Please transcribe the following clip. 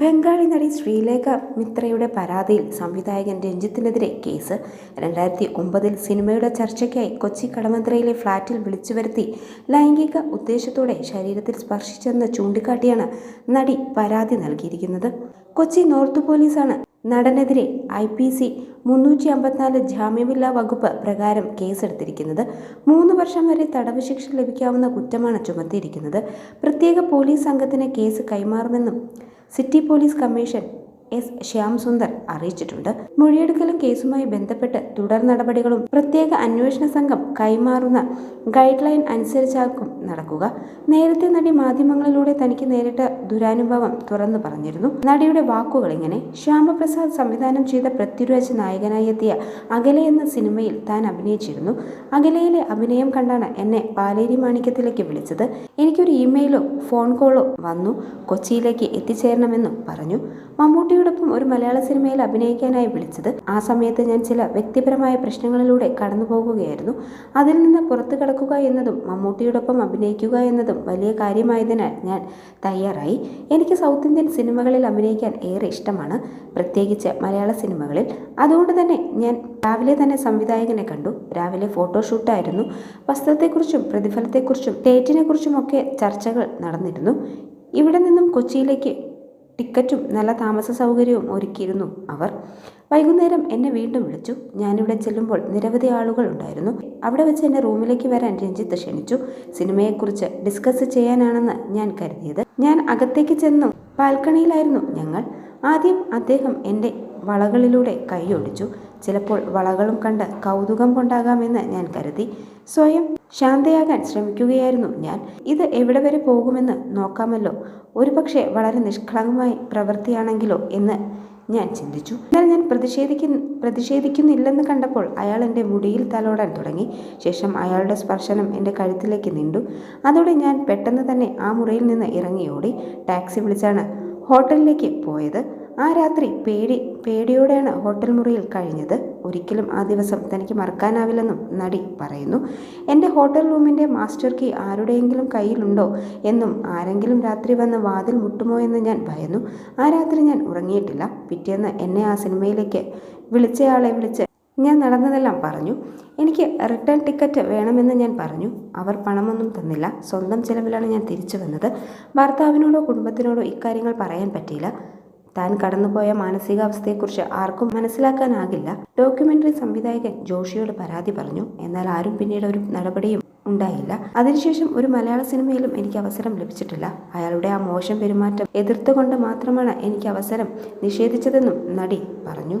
ബംഗാളി നടി ശ്രീലേഖ മിത്രയുടെ പരാതിയിൽ സംവിധായകൻ രഞ്ജിത്തിനെതിരെ കേസ്. രണ്ടായിരത്തി ഒമ്പതിൽ സിനിമയുടെ ചർച്ചയ്ക്കായി കൊച്ചി കടമന്ത്രയിലെ ഫ്ളാറ്റിൽ വിളിച്ചു വരുത്തി ലൈംഗിക ഉദ്ദേശത്തോടെ ശരീരത്തിൽ സ്പർശിച്ചെന്ന് ചൂണ്ടിക്കാട്ടിയാണ് നടി പരാതി നൽകിയിരിക്കുന്നത്. കൊച്ചി നോർത്ത് പോലീസാണ് നടനെതിരെ ഐ പി സി മുന്നൂറ്റി അമ്പത്തിനാല് ജാമ്യമില്ലാ വകുപ്പ് പ്രകാരം കേസെടുത്തിരിക്കുന്നത്. മൂന്ന് വർഷം വരെ തടവ് ശിക്ഷ ലഭിക്കാവുന്ന കുറ്റമാണ് ചുമത്തിയിരിക്കുന്നത്. പ്രത്യേക പോലീസ് സംഘത്തിന് case കൈമാറുമെന്നും city police commission S Shyam Sundar അറിയിച്ചിട്ടുണ്ട്. മൊഴിയെടുക്കലും കേസുമായി ബന്ധപ്പെട്ട് തുടർ നടപടികളും പ്രത്യേക അന്വേഷണ സംഘം കൈമാറുന്ന ഗൈഡ് ലൈൻ അനുസരിച്ചാകും നടക്കുക. നേരത്തെ നടി മാധ്യമങ്ങളിലൂടെ തനിക്ക് നേരിട്ട ദുരാനുഭവം തുറന്നു പറഞ്ഞിരുന്നു. നടിയുടെ വാക്കുകൾ ഇങ്ങനെ ശ്യാമപ്രസാദ് സംവിധാനം ചെയ്ത പൃഥ്വിരാജ് നായകനായി എത്തിയ അകലെ എന്ന സിനിമയിൽ താൻ അഭിനയിച്ചിരുന്നു. അകലയിലെ അഭിനയം കണ്ടാണ് എന്നെ പാലേരി മാണിക്യത്തിലേക്ക് വിളിച്ചത്. എനിക്കൊരു ഇമെയിലോ ഫോൺ കോളോ വന്നു. കൊച്ചിയിലേക്ക് എത്തിച്ചേരണമെന്നും പറഞ്ഞു. മമ്മൂട്ടിയോടൊപ്പം ഒരു മലയാള സിനിമയിൽ അഭിനയിക്കാനായി വിളിച്ചത്. ആ സമയത്ത് ഞാൻ ചില വ്യക്തിപരമായ പ്രശ്നങ്ങളിലൂടെ കടന്നു പോകുകയായിരുന്നു. അതിൽ നിന്ന് പുറത്തു കടക്കുക എന്നതും മമ്മൂട്ടിയോടൊപ്പം അഭിനയിക്കുക എന്നതും വലിയ കാര്യമായതിനാൽ ഞാൻ തയ്യാറായി. എനിക്ക് സൗത്ത് ഇന്ത്യൻ സിനിമകളിൽ അഭിനയിക്കാൻ ഏറെ ഇഷ്ടമാണ്. പ്രത്യേകിച്ച് മലയാള സിനിമകളിൽ. അതുകൊണ്ട് തന്നെ ഞാൻ രാവിലെ തന്നെ സംവിധായകനെ കണ്ടു. രാവിലെ ഫോട്ടോഷൂട്ടായിരുന്നു വസ്ത്രത്തെക്കുറിച്ചും പ്രതിഫലത്തെക്കുറിച്ചും ഡേറ്റിനെക്കുറിച്ചുമൊക്കെ ചർച്ചകൾ നടന്നിരുന്നു. ഇവിടെ നിന്നും കൊച്ചിയിലേക്ക് ടിക്കറ്റും നല്ല താമസ സൗകര്യവും ഒരുക്കിയിരുന്നു അവർ. വൈകുന്നേരം എന്നെ വീണ്ടും വിളിച്ചു. ഞാനിവിടെ ചെല്ലുമ്പോൾ നിരവധി ആളുകൾ ഉണ്ടായിരുന്നു. അവിടെ വെച്ച് എന്നെ റൂമിലേക്ക് വരാൻ രഞ്ജിത്ത് ക്ഷണിച്ചു. സിനിമയെക്കുറിച്ച് ഡിസ്കസ് ചെയ്യാനാണെന്ന് ഞാൻ കരുതിയത്. ഞാൻ അകത്തേക്ക് ചെന്നു. ബാൽക്കണിയിലായിരുന്നു ഞങ്ങൾ. ആദ്യം അദ്ദേഹം എന്റെ വളകളിലൂടെ കൈയൊടിച്ചു. ചിലപ്പോൾ വളകളും കണ്ട് കൗതുകം കൊണ്ടാകാമെന്ന് ഞാൻ കരുതി. സ്വയം ശാന്തയാകാൻ ശ്രമിക്കുകയായിരുന്നു ഞാൻ. ഇത് എവിടെ വരെ പോകുമെന്ന് നോക്കാമല്ലോ. ഒരുപക്ഷെ വളരെ നിഷ്കളങ്കമായി പ്രവൃത്തിയാണെങ്കിലോ എന്ന് ഞാൻ ചിന്തിച്ചു. എന്നാൽ ഞാൻ പ്രതിഷേധിക്കു പ്രതിഷേധിക്കുന്നില്ലെന്ന് കണ്ടപ്പോൾ അയാൾ എന്റെ മുടിയിൽ തലോടാൻ തുടങ്ങി. ശേഷം അയാളുടെ സ്പർശനം എന്റെ കഴുത്തിലേക്ക് നീണ്ടു. അതോടെ ഞാൻ പെട്ടെന്ന് തന്നെ ആ മുറിയിൽ നിന്ന് ഇറങ്ങിയോടി. ടാക്സി വിളിച്ചാണ് ഹോട്ടലിലേക്ക് പോയത്. ആ രാത്രി പേടി പേടിയോടെയാണ് ഹോട്ടൽ മുറിയിൽ കഴിഞ്ഞത്. ഒരിക്കലും ആ ദിവസം തനിക്ക് മറക്കാനാവില്ലെന്നും നടി പറയുന്നു. എന്റെ ഹോട്ടൽ റൂമിന്റെ മാസ്റ്റർ കീ ആരുടെയെങ്കിലും കയ്യിലുണ്ടോ എന്നും ആരെങ്കിലും രാത്രി വന്ന് വാതിൽ മുട്ടുമോ എന്ന് ഞാൻ ഭയന്നു. ആ രാത്രി ഞാൻ ഉറങ്ങിയിട്ടില്ല. പിറ്റേന്ന് എന്നെ ആ സിനിമയിലേക്ക് വിളിച്ചയാളെ വിളിച്ച് ഞാൻ നടന്നതെല്ലാം പറഞ്ഞു. എനിക്ക് റിട്ടേൺ ടിക്കറ്റ് വേണമെന്ന് ഞാൻ പറഞ്ഞു. അവർ പണമൊന്നും തന്നില്ല. സ്വന്തം ചിലവിലാണ് ഞാൻ തിരിച്ചു വന്നത്. ഭർത്താവിനോടോ കുടുംബത്തിനോടോ ഇക്കാര്യങ്ങൾ പറയാൻ പറ്റിയില്ല. താൻ കടന്നുപോയ മാനസികാവസ്ഥയെക്കുറിച്ച് ആർക്കും മനസ്സിലാക്കാനാകില്ല. ഡോക്യുമെന്ററി സംവിധായകൻ ജോഷിയോട് പരാതി പറഞ്ഞു. എന്നാൽ ആരും പിന്നീട് ഒരു നടപടിയും ഉണ്ടായില്ല. അതിനുശേഷം ഒരു മലയാള സിനിമയിലും എനിക്ക് അവസരം ലഭിച്ചിട്ടില്ല. അയാളുടെ ആ മോശം പെരുമാറ്റം എതിർത്തുകൊണ്ട് മാത്രമാണ് എനിക്ക് അവസരം നിഷേധിച്ചതെന്നും നടി പറഞ്ഞു.